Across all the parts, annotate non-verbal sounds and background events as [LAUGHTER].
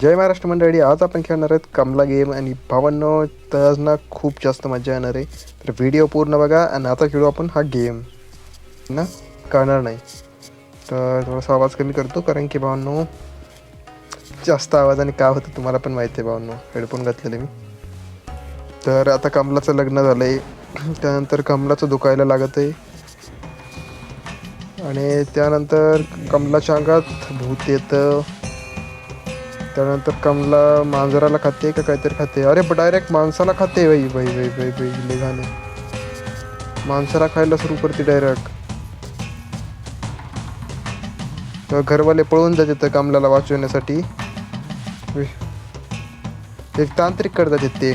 जय महाराष्ट्र मंडळी आज आपण खेळणार आहेत कमला गेम आणि भावांनो तर आज ना खूप जास्त मजा येणार आहे. तर व्हिडिओ पूर्ण बघा आणि आता खेळू आपण हा गेम ना? कळणार नाही. तर थोडासा आवाज कमी करतो कारण की भावांनो जास्त आवाजाने काय होतं तुम्हाला पण माहिती आहे भावांनो. हेडफोन घातलेले मी. तर आता कमलाचं लग्न झालं आहे [CLEARS THROAT] त्यानंतर कमलाचं दुखायला लागत आहे. आणि त्यानंतर कमलाच्या अंगात भूत येतं. त्यानंतर कमला मांजराला खाते का काहीतरी खाते? अरे डायरेक्ट माणसाला खाते बाई बाई बाई बाई बाई लय झाले माणसाला खायला सुरू करते डायरेक्ट तर घरवाले पळून जाते तर कमलाला वाचवण्यासाठी. एक तांत्रिक करतात ते.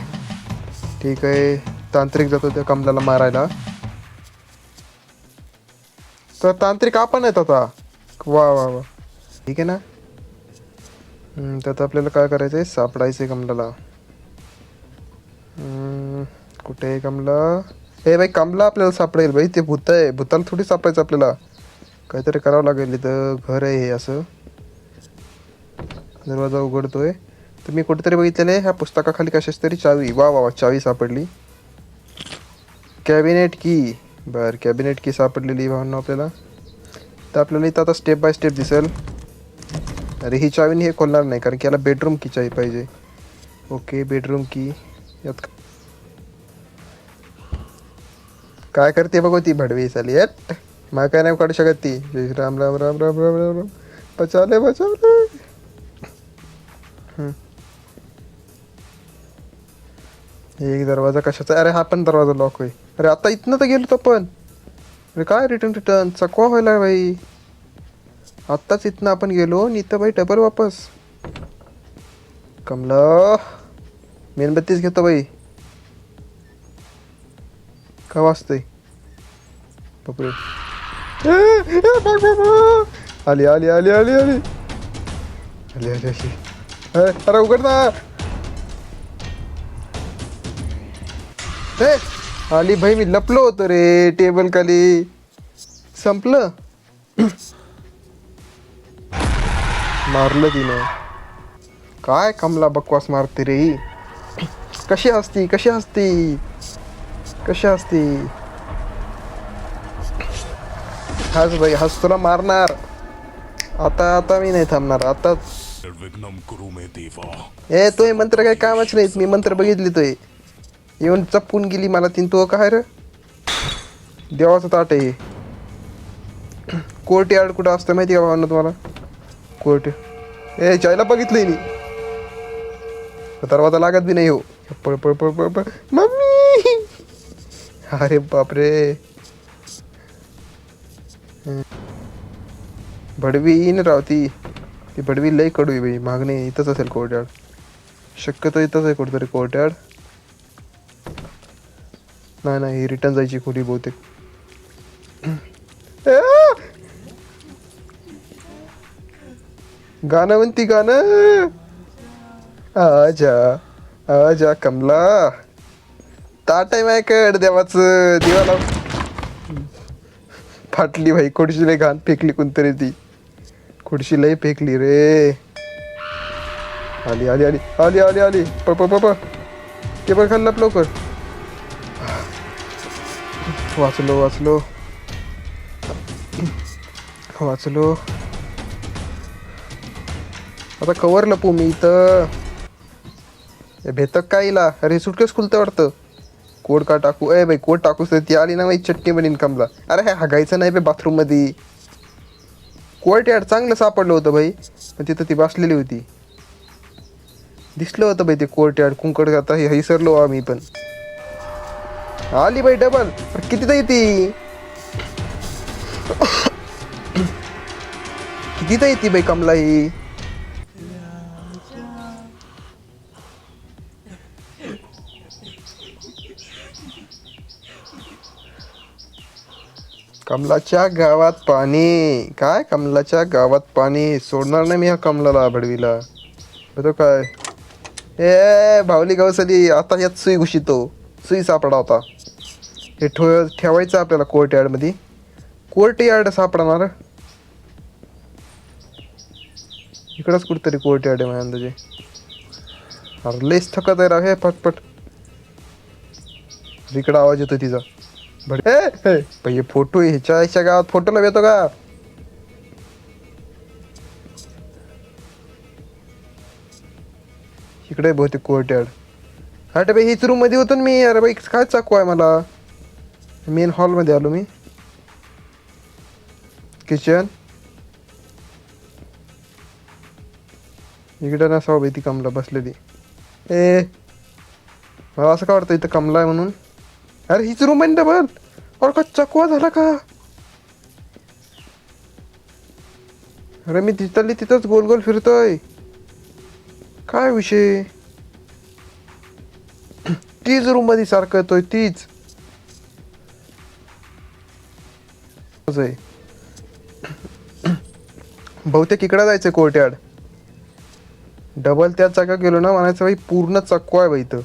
ठीक आहे. तांत्रिक जातो त्या कमलाला मारायला. तर तांत्रिक आपण आहेत आता. वा वा वा. ठीक आहे ना? त्यात तर आपल्याला काय करायचं आहे? सापडायचं आहे कमलाला. कुठे आहे कमला? हे बाई कमला आपल्याला सापडेल बाई. ते भूत आहे. भूताला थोडी सापडायचं आपल्याला. काहीतरी करावं लागेल इथं. घर आहे हे असं. दरवाजा उघडतोय. तर मी कुठेतरी बघितलेलं आहे? ह्या पुस्तकाखाली कशाच तरी चावी. वा वा वा चावी सापडली. कॅबिनेट की. बरं कॅबिनेट की सापडलेली भावना आपल्याला. तर आपल्याला इथं आता स्टेप बाय स्टेप दिसेल. अरे ही चावीने हे खोलणार नाही कारण की याला बेडरूम की चावी पाहिजे. ओके बेडरूम की यात काय करते बघू ती भडवी चाली येत. मला काय नाही काढू शकत ती. जय राम राम राम राम राम राम राम. बचावले बचावले. एक दरवाजा कशाचा? अरे हा पण दरवाजा लॉक होई अरे आता इथनं तर गेलो तो पण. अरे काय रिटर्न रिटर्न चकवा व्हायला भाई. आत्ताच इथनं आपण गेलो आणि भाई डबल वापस. कमला मेणबत्तीच घेतो बाई का वाजतंय? बापरे. आली आली आली आली आली. आली आली आली. अरे उघड ना. आली भाई मी लपलो होतो रे टेबल खाली संपलं. मारलं तिनं. काय कमला बकवास मारते रे? कशी असती कशी असती कशी असती हस भाई हस तुला मारणार. आता आता मी नाही थांबणार आता ए तो हे मंत्र काही कामच नाहीत मी मंत्र बघितली तो येऊन चपून गेली मला तीन तो काय रे? देवाचं ताट आहे कोर्ट यार्ड कुठं असतं माहिती का भावना तुम्हाला? कोर्ट. ए चायला बघितलंय मी. दरवाजा लागत बी नाही हो. पळ पळ पळ पळ पळ. मम्मी! अरे बापरे. भडवी येईन राव ती ती भडवी लई कडू आहे बाई. मागणे इथंच असेल कोर्टयार्ड शक्यतो इथंच आहे कुठेतरी कोर्टयार्ड नाही नाही रिटर्न जायची खोली बहुतेक. गाणं म्हणती गाणं. आजा आजा कमला. ताट आहे माझ्याकड देवाचं देवाला. फाटली भाई खुडशीला घाण फेकली कोणतरी ती. खुडशी लय फेकली रे. आली आली आली आली आली आली. प प प ते पण खाल्लं लवकर. वाचलो वाचलो. वाचलो. आता कवर लपू मी इथं. भेतक काय इला अरे सुटकेस खुलतं वाटतं. कोड का टाकू? ए बाई कोड टाकूस तर ती आली ना माझी चटणी बनीन कमला अरे हे हागायचं नाही बे बाथरूममध्ये कोर्ट यार्ड चांगलं सापडलं होतं भाई पण तिथं ती बसलेली होती. दिसलं होतं बाई ते कोर्ट यार्ड कुंकड आता हे हैसरलो आम्ही पण. आली बाई डबल किती तर येते [COUGHS] किती तर येते बाई कमला ही? कमलाच्या गावात पाणी. काय? कमलाच्या गावात पाणी? सोडणार नाही मी ह्या कमलाला भडवीला तो काय? ए भावली गवसली आता यात सुई घुशितो. सुई सापडा होता. हे ठो ठेवायचं आपल्याला कोर्ट यार्डमध्ये कोर्ट यार्ड सापडणार? इकडंच कुठतरी कोर्ट यार्ड आहे माझ्या अंदाजे. अरे लईच थकत आहे राव हे पटपट इकडं आवाज येतो तिचा. बट ए ए, फोटो ह्याच्या ह्याच्या गावात फोटोला येतो का? इकडे बहुतेक कोर्ट यार्ड अरे बाई हीच रूममध्ये होतो ना मी. अरे बाई काय चाकू आहे मला? मेन हॉलमध्ये आलो मी. किचन इकडे नसावं बाई ती कमला बसलेली. ए मला असं का वाटतं इथं कमला आहे म्हणून? अरे हीच रूम आहे डबल और का चकवा झाला का? अरे मी तिथली तिथंच गोल गोल फिरतोय. काय विषय? तीच रूममध्ये सारखं येतोय तीच. आहे. बहुतेक इकडं जायचं कोर्ट्याड डबल त्या चाका गेलो ना म्हणायचं भाई पूर्ण चकवा आहे बाई इथं.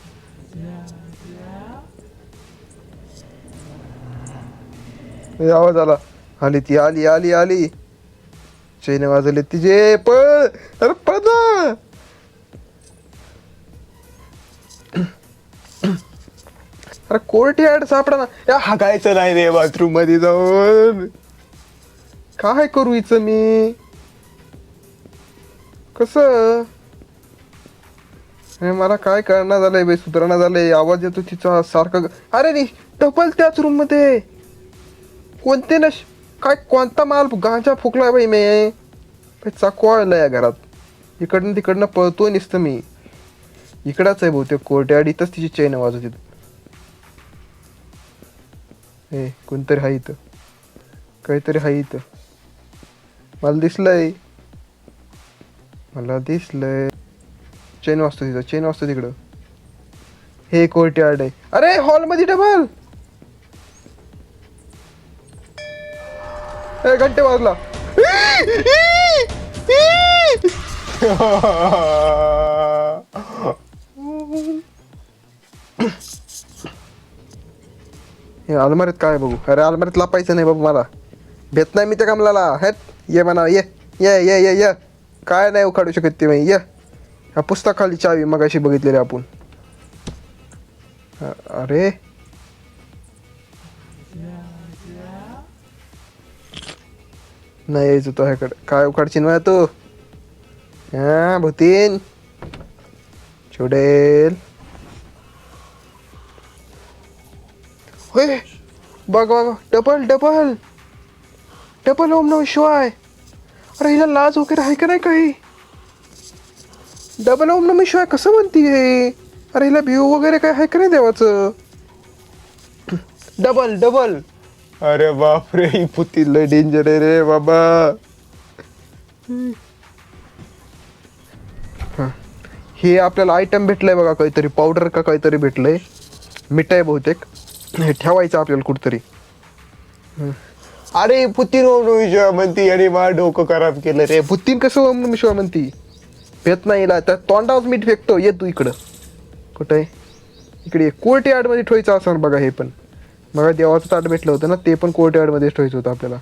ए, आवाज आला आली ती आली आली आली. चैन वाजवले तिचे पळ. अरे पळ ना. अरे कोर्ट यार्ड सापडा ना. या हागायचं नाही रे बाथरूममध्ये जाऊन. काय करू हिचं मी? कसं? अरे मला काय कळणार झालंय बाई सुधारणा झालंय. आवाज येतो तिचा सारखा. अरे रे डबल त्याच रूममध्ये. कोणते नश काय कोणता माल गांजा फुकला बाई मी? बाई चाकवायला या घरात. इकडनं तिकडनं पळतोय नसतं मी. इकडंच आहे बहुतेक कोर्ट्याड इथंच तिची चैन वाजत इथं ए कोणतरी हाय इथं. काहीतरी हाय इथं. मला दिसलंय. मला दिसलंय. चेन वाजतो तिथं चेन वाजतो तिकडं. हे कोर्ट्याड आहे. अरे हॉलमध्ये डबल ए घंटे वाजला. हे अलमारीत काय बघू? अरे अलमारीत लापायचं नाही बाबू मला. भेट नाही मी त्या कमलाला. हेट. ये म्हणा ये. ये ये ये ये. काय नाही उखाडू शकत ते मी ये. ह्या पुस्तकाली चावी मग अशी बघितलेली आपण. अरे. नाही यायचं तो ह्याकडे. काय उखाडशील मला तू? हा भूतीन? चुडेल होय बघ बघ डबल डबल डबल ओम नम शिवाय. अरे हिला लाज वगैरे आहे का नाही काही? डबल ओम नम शिवाय कसं म्हणतीये अरे हिला व्ह्यू वगैरे काय आहे का नाही देवाचं? [CLEARS THROAT] डबल डबल अरे बापरे ही पुती लय डेंजर आहे रे बाबा. हा. हे आपल्याला आयटम भेटलंय बघा काहीतरी पावडर का काहीतरी भेटलंय. मिठाई बहुतेक. हे ठेवायचं आपल्याला कुठतरी. अरे पुतीन ओम नम शिवाय म्हणती अरे मा डोकं खराब केलं रे. पुतीन कसं ओम नम शिवाय म्हणती भेट नाही हिला. त्या तोंडावर मीठ फेकतो. ये तू इकडं. कुठं आहे? इकडे कोर्ट यार्डमध्ये ठेवायचं असं बघा हे पण. बघा देवाचं ताट भेटलं होतं ना ते पण कोर्ट यार्डमध्येच ठेवायचं होतं आपल्याला.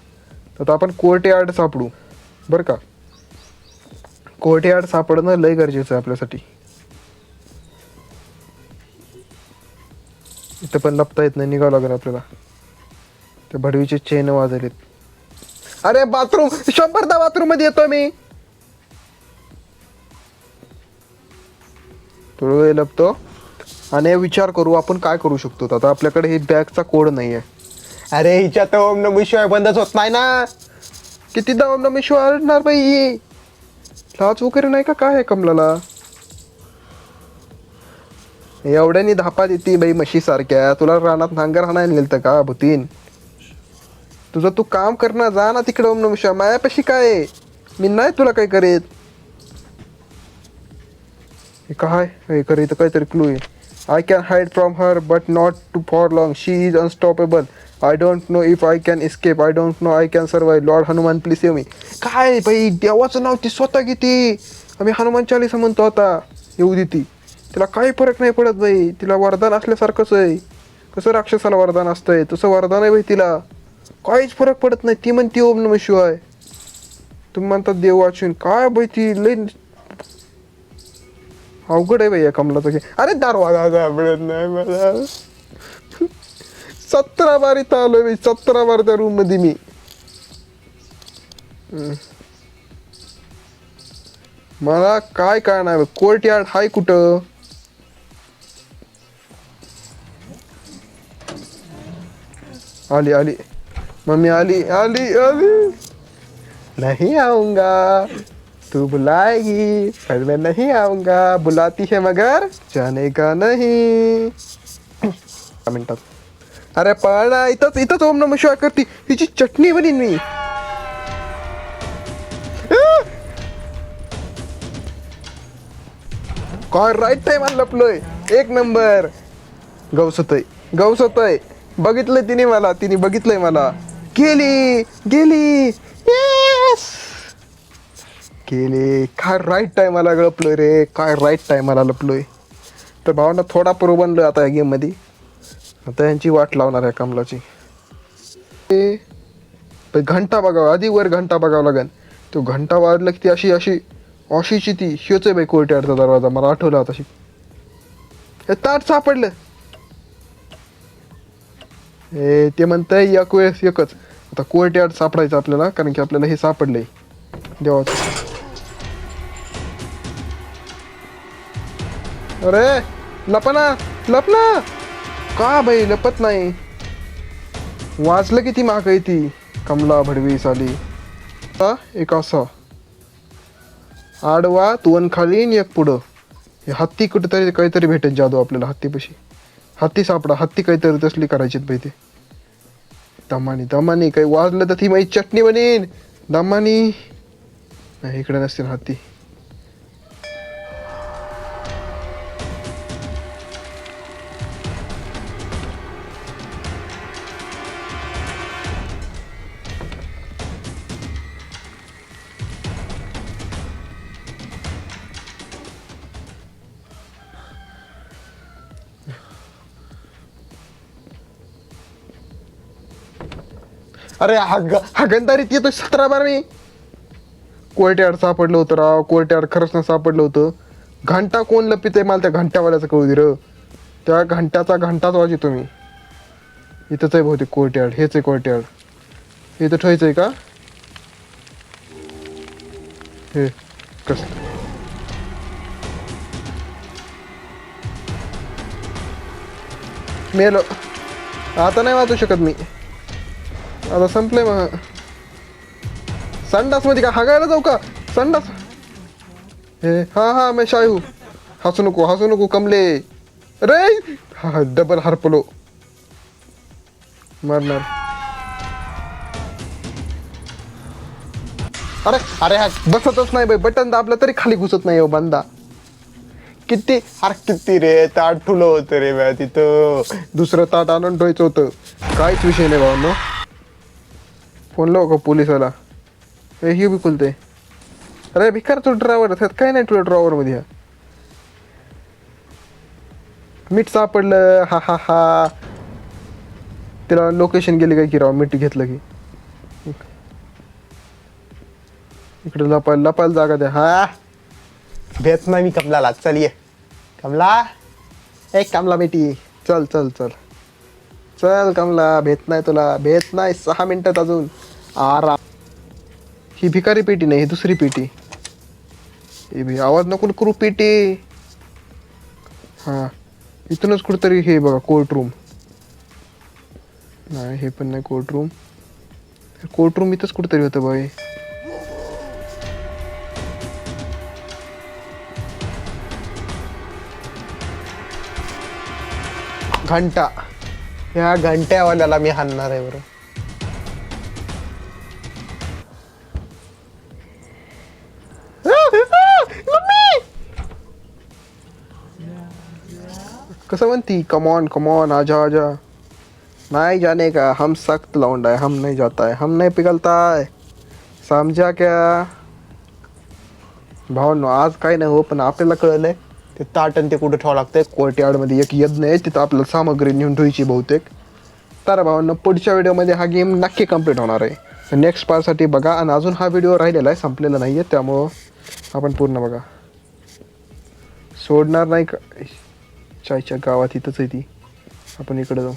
तर आता आपण कोर्ट यार्ड सापडू. बरं का? कोर्ट यार्ड सापडणं लय गरजेचं आहे आपल्यासाठी. इथं पण लपता येत नाही निघावं लागेल आपल्याला. ते भडवीचे चेन वाजलेत. अरे बाथरूम शंभरदा बाथरूममध्ये येतो मी. थोडं वेळ लपतो. आणि विचार करू आपण काय करू शकतो? आता आपल्याकडे हे बॅगचा कोड नाही आहे अरे हिच्यात ओम नमी शिवाय बंदच होत नाही ना. कितीदा ओम नमी शिवाय आणणार बाई लाच वगैरे नाही का? काय आहे कमलाला? एवढ्यानी धापा देते बाई म्हशी सारख्या. तुला रानात नांगर हाणायला नेलतं का भूतीन? तुझं तू काम करणं जा ना तिकडे ओम नम शिवाय. मायापाशी काय आहे? मी नाही तुला काय करेत. हे काय? हे कर काहीतरी क्लू आहे. I can hide from her but not too for long she is unstoppable I don't know if I can escape I don't know I can survive lord Hanuman please save me काय बाई देवाचं नाव ती स्वतः किती आम्ही हनुमान चालीसा म्हणतो आता. येऊ दे ती. तिला काही फरक नाही पडत बाई. तिला वरदान असल्यासारखंच आहे. कसं राक्षसाला वरदान असतंय? तसं वरदान आहे बाई तिला. काहीच फरक पडत नाही. ती म्हणते ओम नम शिवाय. तुम्ही म्हणता देव वाचून. काय बाई ती? लई अवघड आहे भैया कमला कमलाचं की अरे दरवाजा सापडत नाही मला सतरा बार इथं आलो मी सतरा बार त्या रूममध्ये मी. मला काय काय नाही कोर्ट यार्ड हाय कुठं? आली आली. मम्मी आली आली आली. नाही आऊंगा. तू बुलाएगी पर मैं नहीं आऊंगा। बुलाती है मगर जाने का नहीं। [CLEARS THROAT] दहा अरे पाळणा इथंच इथंच ओम नम शिवाय करती हिची चटणी बनीन मी काय राईट टाइम लपलोय एक नंबर। गवसतय गवसतय बघितलंय तिने मला तिने बघितलंय मला। गेली गेली। येस केले. काय राईट टायमाला गळपलोय रे. काय राईट टायमाला लपलोय. तर भावांना थोडा प्रो बनलोय आता या गेममध्ये आता यांची वाट लावणार आहे कमलाची. ते घंटा बघावा. आधी वर घंटा बघावा लागेल. तो घंटा वाजला की ती अशी अशी अशीची ती ह्योच आहे बाई कोर्टयार्डचा दरवाजा. मला आठवला आता तशी ताट सापडलं. ए ते म्हणतंय एक वेळेस एकच. आता कोर्टयार्ड सापडायचं आपल्याला कारण की आपल्याला हे सापडलंय. देवाचं अरे लपना लपना. का बाई लपत नाही? वाचलं किती माग आहे ती कमला भडवी साली. एक असा. आडवा तुवन खाली आणि एक पुढं. हे हत्ती कुठेतरी काहीतरी भेटेल जादू आपल्याला हत्तीपाशी. हत्ती सापडा हत्ती काहीतरी तसली करायची बाई ते. दमानी दमानी काही वाजलं तर ती माझी चटणी बनेन. दमानी. नाही इकडे नसतील हत्ती. अरे हाग हागंदारीत येतो सतरा बार मी कोर्टयार्ड सापडलं होतं राव कोर्टयार्ड खरंच ना सापडलं होतं. घंटा कोण लपित आहे मला त्या घंट्यावाल्याचं कळू दे र. त्या घंट्याचा घंटाच वाज तुम्ही. मी इथंच आहे बहुतेक कोर्टयार्ड हेच आहे कोर्टयार्ड इथं ठेवायचं आहे का? हे कस? मेलो. आता नाही वाचू शकत मी. आता संपलंय मग संडासमध्ये का हागायला जाऊ का? संडास. हे हा हा मी शाहू हसू नको हसू नको कमले. रे हा डबल हरपलो. मरणार. अरे अरे हा बसतच नाही बाई. बटन दाबलं तरी खाली घुसत नाही हो बंदा. किती अरे किती रे ताट ठुलं होतं रे बा तिथं. दुसरं ताट आणून ठेवायचं होतं. काहीच विषय नाही भावांनो फोन लाव का पोलिसाला? हे हे बी खुलते अरे भिकार तो ड्रायव्हर त्यात काय नाही तुला ड्रॉवरमध्ये मीठ सापडलं हा हा हा. तिला लोकेशन गेली काय की राव मीठ घेतलं की. इकडे लपायला लपायला जागा द्या. हा. भेट नाही मी कमलाला. चल ये. कमला. ए कमला मिठी चल चल चल. चल कमला भेट नाही तुला भेट नाही सहा मिनिटात अजून. आरा ही भिकारी पेटी नाही ही दुसरी पेटी. हे भी आवाज नको करू पेटी. हां इथूनच कुठंतरी हे बघा कोर्ट रूम नाही हे पण नाही कोर्ट रूम कोर्ट रूम इथंच कुठंतरी होतं बाई. घंटा. ह्या घंट्यावाल्याला मी हाणणार आहे बरं. कसं म्हणती? कमॉन कमॉन आजा आजा. नाही जाने का? हम सख्त लौंडा है हम नहीं जाता है हम नहीं पिघलता है समजा क्या? भावनो आज काही नाही हो पण आपल्याला कळलंय. ते ताटण ते कुठं ठेवावं लागतंय? कोर्टयार्डमध्ये एक यज्ञ आहे तिथं आपलं सामग्री नेऊन ठेवायची बहुतेक. तर भावांना पुढच्या व्हिडिओमध्ये हा गेम नक्की कंप्लीट होणार आहे. नेक्स्ट पार्टसाठी बघा आणि अजून हा व्हिडिओ राहिलेला आहे संपलेला नाही आहे त्यामुळं आपण पूर्ण बघा. सोडणार नाही का? चायच्या गावात इथंच आहे ती. आपण इकडे जाऊ.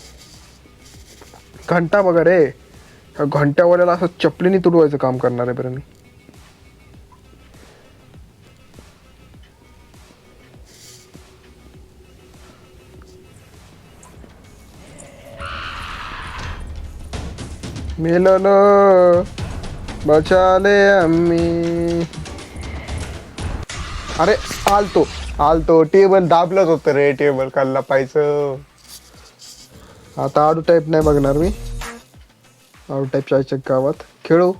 घंटा बघा रे. ह्या असं चपलीने तुडवायचं काम करणार आहे बरं मी. मिलन बचाले आम्ही. अरे आलतो आलतो. टेबल दाबलंच होतं रे टेबल खाल्ला पाहिजे. आता आडू टाईप नाही बघणार मी. आडू टाईप चायच्या गावात. खेळू.